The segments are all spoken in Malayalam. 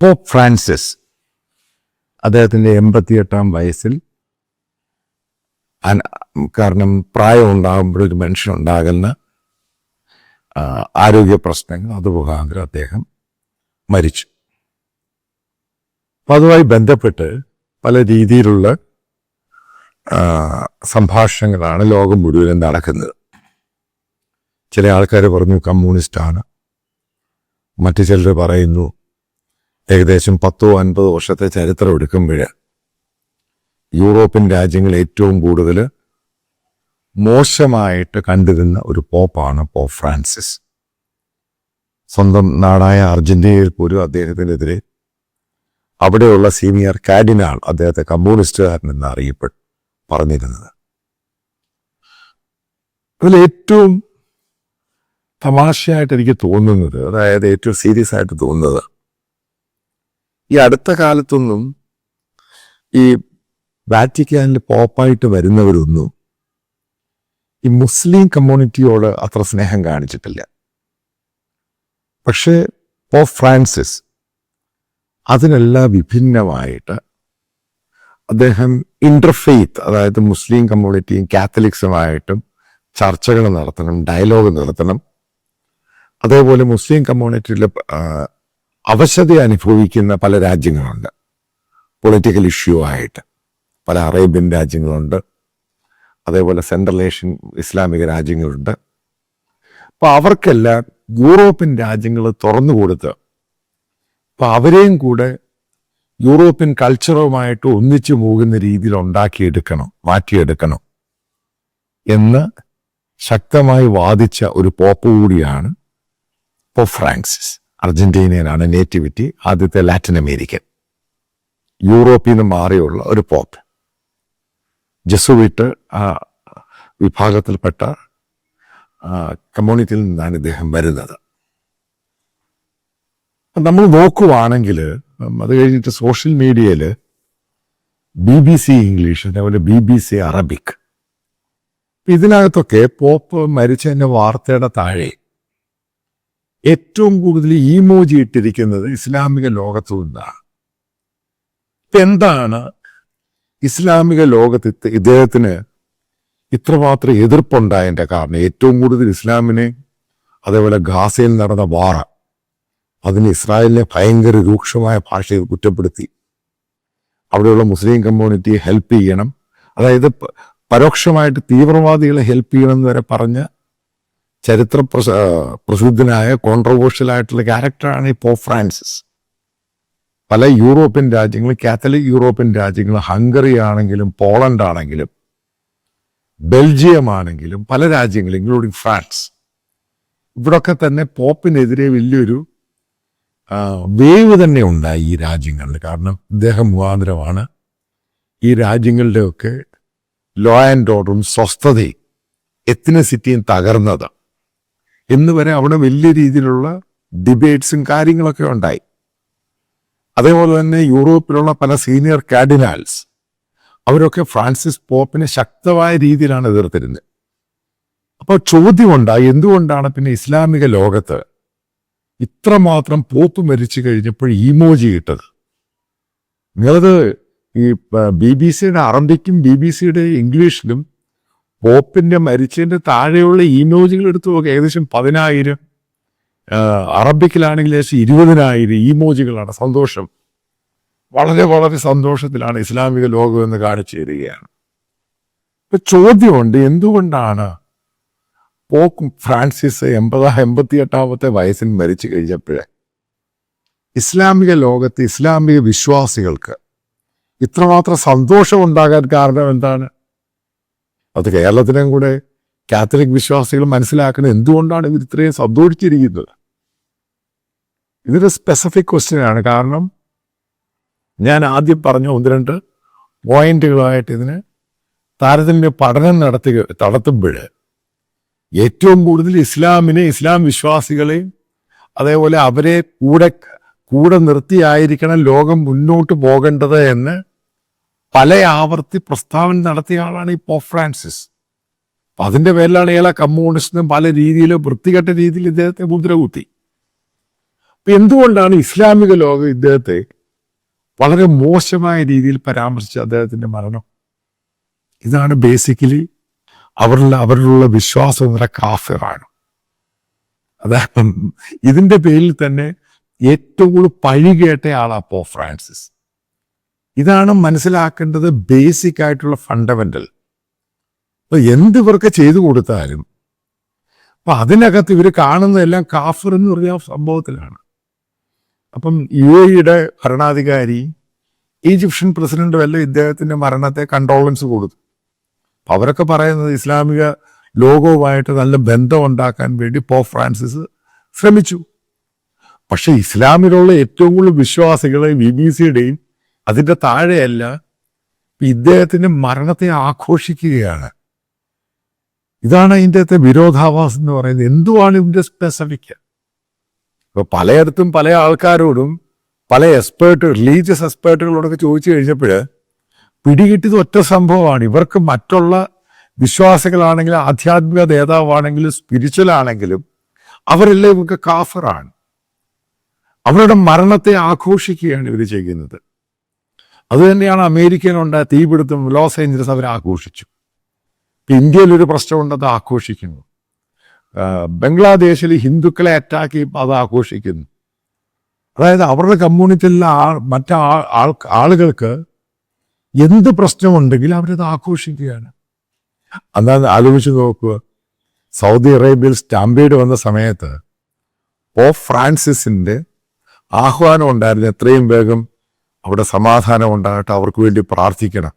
പോപ്പ് ഫ്രാൻസിസ് അദ്ദേഹത്തിന്റെ എൺപത്തിയെട്ടാം വയസ്സിൽ കാരണം പ്രായം ഉണ്ടാകുമ്പോൾ ഒരു മനുഷ്യനുണ്ടാകുന്ന ആ, ആരോഗ്യ പ്രശ്നങ്ങൾ അത് മുഖാന്തരം അദ്ദേഹം മരിച്ചു. അപ്പം അതുമായി ബന്ധപ്പെട്ട് പല രീതിയിലുള്ള സംഭാഷണങ്ങളാണ് ലോകം മുഴുവനും നടക്കുന്നത്. ചില ആൾക്കാർ പറഞ്ഞു കമ്മ്യൂണിസ്റ്റാണ്. മറ്റു ചിലർ പറയുന്നു ഏകദേശം പത്തോ അൻപതോ വർഷത്തെ ചരിത്രം എടുക്കുമ്പോൾ യൂറോപ്യൻ രാജ്യങ്ങൾ ഏറ്റവും കൂടുതൽ മോശമായിട്ട് കണ്ടിരുന്ന ഒരു പോപ്പാണ് പോപ്പ് ഫ്രാൻസിസ്. സ്വന്തം നാടായ അർജന്റീനയിൽ പോലും അദ്ദേഹത്തിനെതിരെ അവിടെയുള്ള സീനിയർ കാഡിനാൾ അദ്ദേഹത്തെ കമ്മ്യൂണിസ്റ്റുകാരൻ എന്ന് അറിയപ്പെട്ടു പറഞ്ഞിരുന്നത്. അതിൽ ഏറ്റവും തമാശയായിട്ട് എനിക്ക് തോന്നുന്നത് അതായത് ഏറ്റവും സീരിയസ് ആയിട്ട് തോന്നുന്നത് ഈ അടുത്ത കാലത്തൊന്നും ഈ വാറ്റിക്കാനിൽ പോപ്പായിട്ട് വരുന്നവരൊന്നും ഈ മുസ്ലിം കമ്മ്യൂണിറ്റിയോട് അത്ര സ്നേഹം കാണിച്ചിട്ടില്ല. പക്ഷേ പോപ്പ് ഫ്രാൻസിസ് അതിനെല്ലാം വിഭിന്നമായിട്ട് അദ്ദേഹം ഇന്റർഫെയ്ത്ത് അതായത് മുസ്ലിം കമ്മ്യൂണിറ്റിയും കാത്തലിക്സുമായിട്ടും ചർച്ചകൾ നടത്തണം ഡയലോഗ് നടത്തണം. അതേപോലെ മുസ്ലിം കമ്മ്യൂണിറ്റിയിൽ അവശത അനുഭവിക്കുന്ന പല രാജ്യങ്ങളുണ്ട്. പൊളിറ്റിക്കൽ ഇഷ്യൂ ആയിട്ട് പല അറേബ്യൻ രാജ്യങ്ങളുണ്ട്. അതേപോലെ സെൻട്രൽ ഏഷ്യൻ ഇസ്ലാമിക രാജ്യങ്ങളുണ്ട്. അപ്പോൾ അവർക്കെല്ലാം യൂറോപ്യൻ രാജ്യങ്ങൾ തുറന്നു കൊടുത്ത് അപ്പൊ അവരെയും കൂടെ യൂറോപ്യൻ കൾച്ചറുമായിട്ട് ഒന്നിച്ചു പോകുന്ന രീതിയിൽ ഉണ്ടാക്കിയെടുക്കണം മാറ്റിയെടുക്കണം എന്ന് ശക്തമായി വാദിച്ച ഒരു പോപ്പ് കൂടിയാണ് പോപ്പ് ഫ്രാൻസിസ്. അർജന്റീനിയനാണ് നേറ്റിവിറ്റി ആദ്യത്തെ ലാറ്റിൻ അമേരിക്കൻ യൂറോപ്പിൽ നിന്ന് മാറിയുള്ള ഒരു പോപ്പ് ജസുവിട്ട് ആ വിഭാഗത്തിൽപ്പെട്ട കമ്മ്യൂണിറ്റിയിൽ നിന്നാണ് ഇദ്ദേഹം വരുന്നത്. നമ്മൾ നോക്കുവാണെങ്കിൽ അത് കഴിഞ്ഞിട്ട് സോഷ്യൽ മീഡിയയിൽ ബി ബി സി ഇംഗ്ലീഷ് അതേപോലെ ബി ബി സി അറബിക് ഇതിനകത്തൊക്കെ പോപ്പ് മരിച്ചതിന്റെ വാർത്തയുടെ താഴെ ഏറ്റവും കൂടുതൽ ഈമോജി ഇട്ടിരിക്കുന്നത് ഇസ്ലാമിക ലോകത്തു നിന്നാണ്. എന്താണ് ഇസ്ലാമിക ലോകത്ത് ഇദ്ദേഹത്തിന് ഇത്രമാത്രം എതിർപ്പുണ്ടായതിന്റെ കാരണം? ഏറ്റവും കൂടുതൽ ഇസ്ലാമിനെ അതേപോലെ ഗാസയിൽ നടന്ന വാറ അതിന് ഇസ്രായേലിനെ ഭയങ്കര രൂക്ഷമായ ഭാഷയിൽ കുറ്റപ്പെടുത്തി. അവിടെയുള്ള മുസ്ലിം കമ്മ്യൂണിറ്റിയെ ഹെൽപ്പ് ചെയ്യണം. അതായത് പരോക്ഷമായിട്ട് തീവ്രവാദികളെ ഹെൽപ്പ് ചെയ്യണം എന്ന് വരെ പറഞ്ഞ ചരിത്ര പ്രസ- പ്രസിദ്ധനായ കോൺട്രവേഴ്ഷ്യൽ ആയിട്ടുള്ള ക്യാരക്ടറാണ് ഈ പോപ്പ് ഫ്രാൻസിസ് പല യൂറോപ്യൻ രാജ്യങ്ങൾ കാത്തലിക് യൂറോപ്യൻ രാജ്യങ്ങൾ ഹംഗറി ആണെങ്കിലും പോളണ്ട് ആണെങ്കിലും ബെൽജിയം ആണെങ്കിലും പല രാജ്യങ്ങളും ഇൻക്ലൂഡിങ് ഫ്രാൻസ് ഇവിടൊക്കെ തന്നെ പോപ്പിനെതിരെ വലിയൊരു വേവ് തന്നെ ഉണ്ടായി ഈ രാജ്യങ്ങളിൽ. കാരണം ഇദ്ദേഹം മുഖാന്തരമാണ് ഈ രാജ്യങ്ങളുടെയൊക്കെ ലോ ആൻഡ് ഓർഡറും സ്വസ്ഥതയും എത്തിനസിറ്റിയും തകർന്നത്. എന്ന് വരെ അവിടെ വലിയ രീതിയിലുള്ള ഡിബേറ്റ്സും കാര്യങ്ങളൊക്കെ ഉണ്ടായി. അതേപോലെ തന്നെ യൂറോപ്പിലുള്ള പല സീനിയർ കാഡിനാൽസ് അവരൊക്കെ ഫ്രാൻസിസ് പോപ്പിനെ ശക്തമായ രീതിയിലാണ് എതിർത്തിരുന്നത്. അപ്പോൾ ചോദ്യമുണ്ടായി എന്തുകൊണ്ടാണ് പിന്നെ ഇസ്ലാമിക ലോകത്ത് ഇത്രമാത്രം പോപ്പ് മരിച്ചു കഴിഞ്ഞപ്പോൾ ഈമോജി കിട്ടത് നിങ്ങളത് ഈ ബി ബി സിയുടെ അറബിക്കും ബി ബി സിയുടെ ഇംഗ്ലീഷിലും പോപ്പിന്റെ മരിച്ചതിന്റെ താഴെയുള്ള ഇമോജികൾ എടുത്തു നോക്കുക ഏകദേശം പതിനായിരം അറബിക്കിലാണെങ്കിൽ ഏകദേശം ഇരുപതിനായിരം ഇമോജികളാണ് സന്തോഷം. വളരെ വളരെ സന്തോഷത്തിലാണ് ഇസ്ലാമിക ലോകം എന്ന് കാണിച്ചു തരികയാണ്. ഇപ്പൊ ചോദ്യമുണ്ട് എന്തുകൊണ്ടാണ് പോക്കും ഫ്രാൻസിസ് എൺപതാ എൺപത്തിയെട്ടാമത്തെ വയസ്സിൽ മരിച്ചു കഴിഞ്ഞപ്പോഴേ ഇസ്ലാമിക ലോകത്ത് ഇസ്ലാമിക വിശ്വാസികൾക്ക് ഇത്രമാത്രം സന്തോഷം ഉണ്ടാകാൻ കാരണം എന്താണ്? അത് കേരളത്തിനും കൂടെ കാത്തലിക് വിശ്വാസികൾ മനസ്സിലാക്കുന്നത് എന്തുകൊണ്ടാണ് ഇവർ ഇത്രയും സന്തോഷിച്ചിരിക്കുന്നത്? ഇതൊരു സ്പെസിഫിക് ക്വസ്റ്റ്യനാണ് കാരണം ഞാൻ ആദ്യം പറഞ്ഞ ഒന്ന് രണ്ട് പോയിന്റുകളായിട്ട് ഇതിന് താരതമ്യ പഠനം നടത്തി നടത്തുമ്പോൾ ഏറ്റവും കൂടുതൽ ഇസ്ലാമിനെ ഇസ്ലാം വിശ്വാസികളെയും അതേപോലെ അവരെ കൂടെ കൂടെ നിർത്തിയായിരിക്കണം ലോകം മുന്നോട്ട് പോകേണ്ടത് എന്ന് പല ആവർത്തി പ്രസ്താവന നടത്തിയ ആളാണ് ഈ പോപ്പ് ഫ്രാൻസിസ്. അതിന്റെ പേരിലാണ് ഇയാളെ കമ്മ്യൂണിസ്റ്റിനും പല രീതിയിലും വൃത്തികെട്ട രീതിയിൽ ഇദ്ദേഹത്തെ മുദ്ര കുത്തി അപ്പൊ എന്തുകൊണ്ടാണ് ഇസ്ലാമിക ലോകം ഇദ്ദേഹത്തെ വളരെ മോശമായ രീതിയിൽ പരാമർശിച്ച അദ്ദേഹത്തിന്റെ മരണം? ഇതാണ് ബേസിക്കലി അവരുള്ള അവരിലുള്ള വിശ്വാസം എന്ന കാഫിറാണ്. അതാണ് ഇതിന്റെ പേരിൽ തന്നെ ഏറ്റവും കൂടുതൽ പഴി കേട്ടയാളാ പോ ഫ്രാൻസിസ്. ഇതാണ് മനസ്സിലാക്കേണ്ടത് ബേസിക് ആയിട്ടുള്ള ഫണ്ടമെന്റൽ അപ്പൊ എന്ത് ഇവർക്ക് ചെയ്തു കൊടുത്താലും അപ്പൊ അതിനകത്ത് ഇവർ കാണുന്നതെല്ലാം കാഫർ എന്ന് പറഞ്ഞ സംഭവത്തിലാണ്. അപ്പം യു എയുടെ ഭരണാധികാരി ഈജിപ്ഷ്യൻ പ്രസിഡന്റ് വല്ല ഇദ്ദേഹത്തിന്റെ മരണത്തെ കണ്ടോളൻസ് കൊടുത്തു. അവരൊക്കെ പറയുന്നത് ഇസ്ലാമിക ലോകവുമായിട്ട് നല്ല ബന്ധം ഉണ്ടാക്കാൻ വേണ്ടി പോ ഫ്രാൻസിസ് ശ്രമിച്ചു. പക്ഷെ ഇസ്ലാമിലുള്ള ഏറ്റവും കൂടുതൽ വിശ്വാസികളെ ബി ബി സിയുടെയും അതിന്റെ താഴെയല്ല ഇദ്ദേഹത്തിന്റെ മരണത്തെ ആഘോഷിക്കുകയാണ്. ഇതാണ് അതിന്റെ വിരോധാഭാസം എന്ന് പറയുന്നത്. എന്തുവാണ് ഇതിന്റെ സ്പെസിഫിക് ഇപ്പൊ പലയിടത്തും പല ആൾക്കാരോടും പല എക്സ്പേർട്ട് റിലീജിയസ് എക്സ്പേർട്ടുകളോടൊക്കെ ചോദിച്ചു കഴിഞ്ഞപ്പോൾ പിടികിട്ടിയത് ഒറ്റ സംഭവമാണ്. ഇവർക്ക് മറ്റുള്ള വിശ്വാസികളാണെങ്കിലും ആധ്യാത്മിക നേതാവാണെങ്കിലും സ്പിരിച്വൽ ആണെങ്കിലും അവരെല്ലാം ഇവർക്ക് കാഫറാണ്. അവരുടെ മരണത്തെ ആഘോഷിക്കുകയാണ് ഇവർ ചെയ്യുന്നത്. അതുതന്നെയാണ് അമേരിക്കയിലുണ്ടായ തീപിടുത്തം ലോസ് ഏഞ്ചലസ് അവർ ആഘോഷിച്ചു. ഇന്ത്യയിലൊരു ഇന്ത്യയിൽ ഒരു പ്രശ്നമുണ്ട് ആഘോഷിക്കുന്നു ബംഗ്ലാദേശിൽ ഹിന്ദുക്കളെ അറ്റാക്ക് ചെയ്യുമ്പോൾ അത് ആഘോഷിക്കുന്നു. അതായത് അവരുടെ കമ്മ്യൂണിറ്റിയിലെ ആ മറ്റു ആളുകൾക്ക് എന്ത് പ്രശ്നമുണ്ടെങ്കിലും അവരത് ആഘോഷിക്കുകയാണ്. അതാണ് ആലോചിച്ച് നോക്കുക സൗദി അറേബ്യയിൽ സ്റ്റാമ്പേഡ് വന്ന സമയത്ത് പോപ്പ് ഫ്രാൻസിസിന്റെ ആഹ്വാനം ഉണ്ടായിരുന്നു എത്രയും വേഗം അവിടെ സമാധാനം ഉണ്ടാകട്ടെ അവർക്ക് വേണ്ടി പ്രാർത്ഥിക്കണം.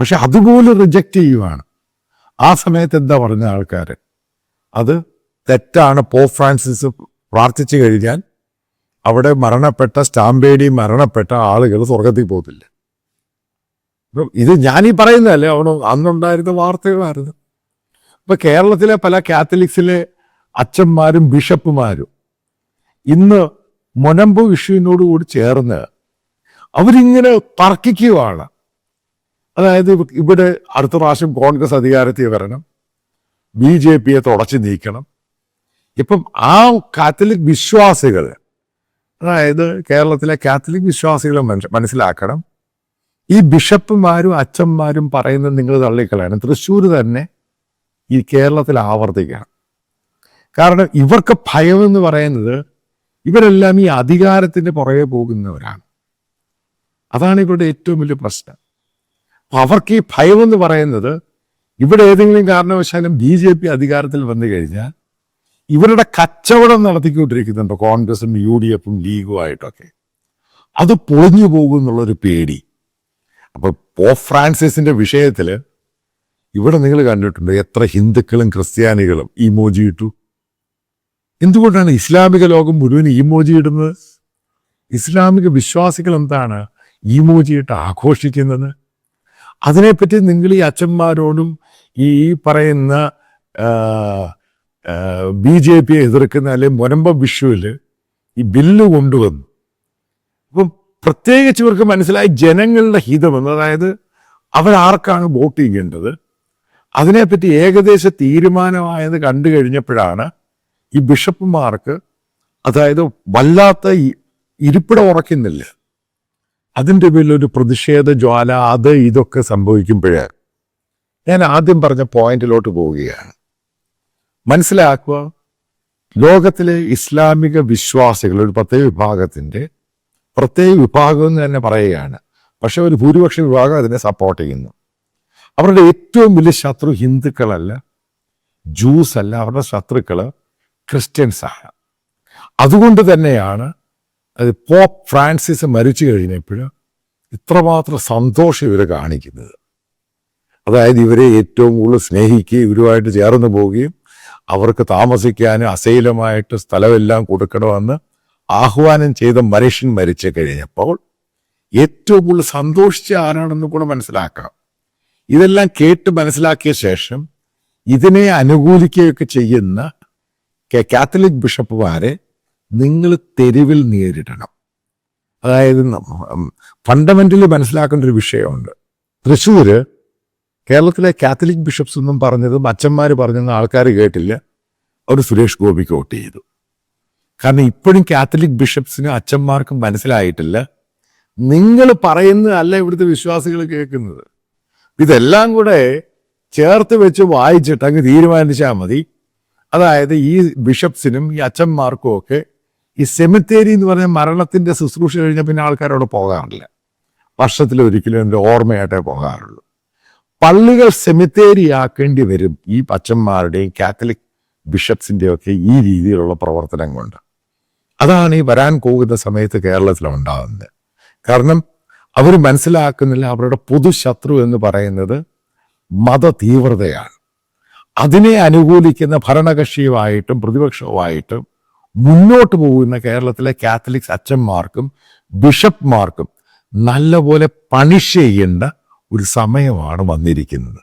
പക്ഷെ അതുപോലെ റിജക്റ്റ് ചെയ്യുവാണ്. ആ സമയത്ത് എന്താ പറഞ്ഞ ആൾക്കാർ അത് തെറ്റാണ്. പോ ഫ്രാൻസിസ് പ്രാർത്ഥിച്ചു കഴിഞ്ഞാൽ അവിടെ മരണപ്പെട്ട സ്റ്റാമ്പേഡി മരണപ്പെട്ട ആളുകൾ സ്വർഗത്തിൽ പോകത്തില്ല. അപ്പം ഇത് ഞാനീ പറയുന്നതല്ലേ അവന് അന്നുണ്ടായിരുന്ന വാർത്തകളായിരുന്നു. ഇപ്പം കേരളത്തിലെ പല കാത്തലിക്സിലെ അച്ഛന്മാരും ബിഷപ്പുമാരും ഇന്ന് മൊനമ്പ് വിഷുവിനോടുകൂടി ചേർന്ന് അവരിങ്ങനെ തർക്കിക്കുകയാണ്. അതായത് ഇവിടെ അടുത്ത പ്രാവശ്യം കോൺഗ്രസ് അധികാരത്തിൽ വരണം. ബി ജെ പിയെ തുടച്ചു നീക്കണം. ഇപ്പം ആ കാത്തലിക് വിശ്വാസികൾ അതായത് കേരളത്തിലെ കാത്തലിക് വിശ്വാസികൾ മനസ്സിലാക്കണം. ഈ ബിഷപ്പുമാരും അച്ഛന്മാരും പറയുന്നത് നിങ്ങൾ തള്ളിക്കളയണം. തൃശ്ശൂർ തന്നെ ഈ കേരളത്തിൽ ആവർത്തിക്കണം. കാരണം ഇവർക്ക് ഭയം എന്ന് പറയുന്നത് ഇവരെല്ലാം ഈ അധികാരത്തിന്റെ പുറകെ പോകുന്നവരാണ്. അതാണ് ഇവരുടെ ഏറ്റവും വലിയ പ്രശ്നം. അവർക്ക് ഈ ഭയം എന്ന് പറയുന്നത് ഇവിടെ ഏതെങ്കിലും കാരണവശാലും ബി ജെ പി അധികാരത്തിൽ വന്നു കഴിഞ്ഞാൽ ഇവരുടെ കച്ചവടം നടത്തിക്കൊണ്ടിരിക്കുന്നുണ്ട് കോൺഗ്രസും യു ഡി എഫും ലീഗും ആയിട്ടൊക്കെ അത് പൊളിഞ്ഞു പോകും എന്നുള്ളൊരു പേടി. അപ്പോൾ പോ ഫ്രാൻസിസിന്റെ വിഷയത്തിൽ ഇവിടെ നിങ്ങൾ കണ്ടിട്ടുണ്ട് എത്ര ഹിന്ദുക്കളും ക്രിസ്ത്യാനികളും ഇമോജി ഇട്ടു. എന്തുകൊണ്ടാണ് ഇസ്ലാമിക ലോകം മുഴുവൻ ഇമോജി ഇടുന്നത്? ഇസ്ലാമിക വിശ്വാസികൾ എന്താണ് ഇമോജി ഇട്ട് ആഘോഷിക്കുന്നത്. അതിനെപ്പറ്റി നിങ്ങൾ ഈ അച്ഛന്മാരോടും ഈ പറയുന്ന ബി ജെ പിയെ എതിർക്കുന്ന അല്ലെങ്കിൽ മൊനമ്പ വിഷുവിൽ ഈ ബില്ല് കൊണ്ടുവന്നു. അപ്പം പ്രത്യേകിച്ച് ഇവർക്ക് മനസ്സിലായി ജനങ്ങളുടെ ഹിതമെന്ന് അതായത് അവരാർക്കാണ് വോട്ട് ചെയ്യേണ്ടത്. അതിനെപ്പറ്റി ഏകദേശ തീരുമാനമായത് കണ്ടു കഴിഞ്ഞപ്പോഴാണ് ഈ ബിഷപ്പുമാർക്ക് അതായത് വല്ലാത്ത ഈ ഇരിപ്പിടം ഉറക്കുന്നില്ല അതിന്റെ ഒരു പ്രതിഷേധ ജ്വാല അത് ഇതൊക്കെ സംഭവിക്കുമ്പോഴേ ഞാൻ ആദ്യം പറഞ്ഞ പോയിന്റിലോട്ട് പോവുകയാണ്. മനസ്സിലാക്കുക ലോകത്തിലെ ഇസ്ലാമിക വിശ്വാസികൾ ഒരു പ്രത്യേക വിഭാഗത്തിന്റെ പ്രത്യേക വിഭാഗം എന്ന് തന്നെ പറയുകയാണ്. പക്ഷെ ഒരു ഭൂരിപക്ഷ വിഭാഗം അതിനെ സപ്പോർട്ട് ചെയ്യുന്നു. അവരുടെ ഏറ്റവും വലിയ ശത്രു ഹിന്ദുക്കളല്ല ജൂസ് അല്ല അവരുടെ ശത്രുക്കൾ ക്രിസ്ത്യൻസാണ്. അതുകൊണ്ട് തന്നെയാണ് അത് പോപ്പ് ഫ്രാൻസിസ് മരിച്ചു കഴിഞ്ഞപ്പോൾ ഇത്രമാത്രം സന്തോഷം ഇവരെ കാണിക്കുന്നത്. അതായത് ഇവരെ ഏറ്റവും കൂടുതൽ സ്നേഹിക്കുകയും ഇവരുമായിട്ട് ചേർന്ന് പോവുകയും അവർക്ക് താമസിക്കാനും അസൈലമായിട്ട് സ്ഥലമെല്ലാം കൊടുക്കണമെന്ന് ആഹ്വാനം ചെയ്ത മനുഷ്യൻ മരിച്ചു കഴിഞ്ഞപ്പോൾ ഏറ്റവും കൂടുതൽ സന്തോഷിച്ച ആരാണെന്ന് കൂടെ മനസ്സിലാക്കാം. ഇതെല്ലാം കേട്ട് മനസ്സിലാക്കിയ ശേഷം ഇതിനെ അനുകൂലിക്കുകയൊക്കെ ചെയ്യുന്ന കാത്തലിക് ബിഷപ്പുമാരെ നിങ്ങൾ തെരുവിൽ നേരിടണം. അതായത് ഫണ്ടമെന്റലി മനസ്സിലാക്കേണ്ട ഒരു വിഷയമുണ്ട്. തൃശ്ശൂര് കേരളത്തിലെ കാത്തലിക് ബിഷപ്സ് ഒന്നും പറഞ്ഞതും അച്ഛന്മാർ പറഞ്ഞതും ആൾക്കാർ കേട്ടില്ല. അവർ സുരേഷ് ഗോപിക്ക് വോട്ട് ചെയ്തു. കാരണം ഇപ്പോഴും കാത്തലിക് ബിഷപ്സിനും അച്ഛന്മാർക്കും മനസ്സിലായിട്ടില്ല. നിങ്ങൾ പറയുന്നതല്ല ഇവിടുത്തെ വിശ്വാസികൾ കേൾക്കുന്നത്. ഇതെല്ലാം കൂടെ ചേർത്ത് വെച്ച് വായിച്ചിട്ട് അങ്ങ് തീരുമാനിച്ചാൽ മതി. അതായത് ഈ ബിഷപ്സിനും ഈ അച്ഛന്മാർക്കും ഒക്കെ ഈ സെമിത്തേരി എന്ന് പറഞ്ഞ മരണത്തിന്റെ ശുശ്രൂഷ കഴിഞ്ഞാൽ പിന്നെ ആൾക്കാരോട് പോകാറില്ല. വർഷത്തിൽ ഒരിക്കലും എന്റെ ഓർമ്മയായിട്ടേ പോകാറുള്ളൂ. പള്ളികൾ സെമിത്തേരി ആക്കേണ്ടി വരും ഈ പച്ചന്മാരുടെയും കാത്തലിക് ബിഷപ്സിന്റെയും ഒക്കെ ഈ രീതിയിലുള്ള പ്രവർത്തനം കൊണ്ട്. അതാണ് ഈ വരാൻ പോകുന്ന സമയത്ത് കേരളത്തിൽ ഉണ്ടാകുന്നത് കാരണം അവർ മനസ്സിലാക്കുന്നില്ല അവരുടെ പൊതുശത്രു എന്ന് പറയുന്നത് മത തീവ്രതയാണ് അതിനെ അനുകൂലിക്കുന്ന ഭരണകക്ഷിയുമായിട്ടും പ്രതിപക്ഷവുമായിട്ടും മുന്നോട്ട് പോകുന്ന കേരളത്തിലെ കാത്തലിക്സ് അച്ഛന്മാർക്കും ബിഷപ്പ്മാർക്കും നല്ലപോലെ പണിഷ് ചെയ്യേണ്ട ഒരു സമയമാണ് വന്നിരിക്കുന്നത്.